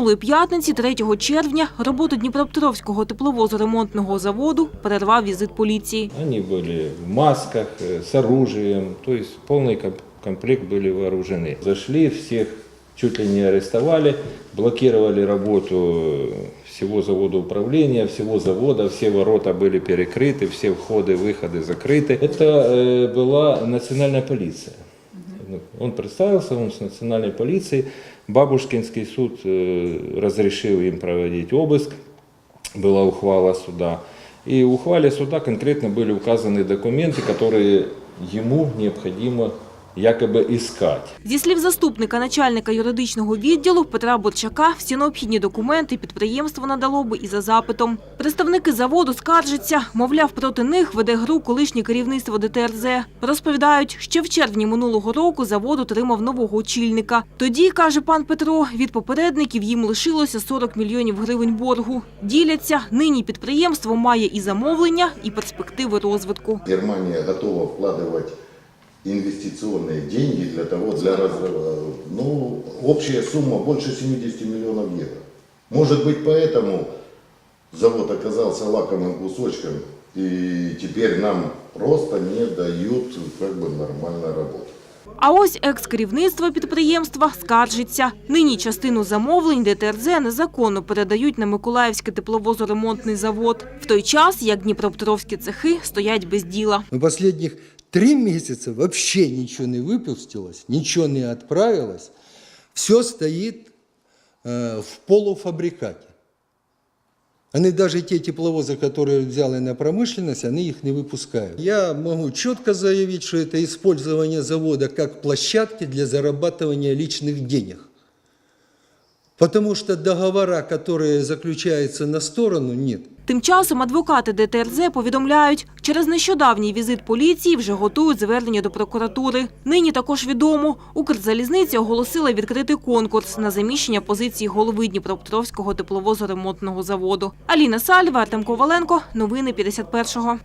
Минулої п'ятниці, 3 червня, роботу Дніпропетровського тепловозоремонтного заводу перервав візит поліції. Они были в масках, э, с оружием, то есть полный комп- комплект были вооружены. Зашли, всех чуть ли не арестовали, блокировали работу э, всего завода управления, всего завода, все ворота были перекрыты, все входы, выходы закрыты. Это э, была национальная полиция. Ну, Он представился, он с национальной полицией. Бабушкинский суд э, разрешил им проводить обыск была ухвала суда. И в ухвале суда конкретно были указаны документы, которые ему необходимо якобы искать. Зі слів заступника начальника юридичного відділу Петра Борчака, всі необхідні документи підприємство надало би і за запитом. Представники заводу скаржаться, мовляв, проти них веде гру колишнє керівництво ДТРЗ. Розповідають, ще в червні минулого року завод отримав нового очільника. Тоді, каже пан Петро, від попередників їм лишилося 40 мільйонів гривень боргу. Діляться, нині підприємство має і замовлення, і перспективи розвитку. Германия готова вкладывать инвестиционные деньги для того, для разрыва. Ну, общая сумма больше 70 миллионов евро. Может быть, поэтому завод оказался лакомым кусочком, и теперь нам просто не дают как бы нормально работать. А ось екс-керівництво підприємства скаржиться. Нині частину замовлень ДТРЗ незаконно передають на Миколаївський тепловозоремонтний завод. В той час, як Дніпропетровські цехи стоять без діла. Но последних три месяца вообще ничего не выпустилось, ничего не отправилось. Все стоит э, в полуфабрикате. Они даже те тепловозы, которые взяли на промышленность, они их не выпускают. Я могу четко заявить, что это использование завода как площадки для зарабатывания личных денег. Потому что договора, которые заключаются на сторону, нет. Тим часом адвокати ДТРЗ повідомляють, через нещодавній візит поліції вже готують звернення до прокуратури. Нині також відомо, Укрзалізниця оголосила відкритий конкурс на заміщення позиції голови Дніпропетровського тепловозоремонтного заводу. Аліна Сальва, Артем Коваленко. Новини 51-го.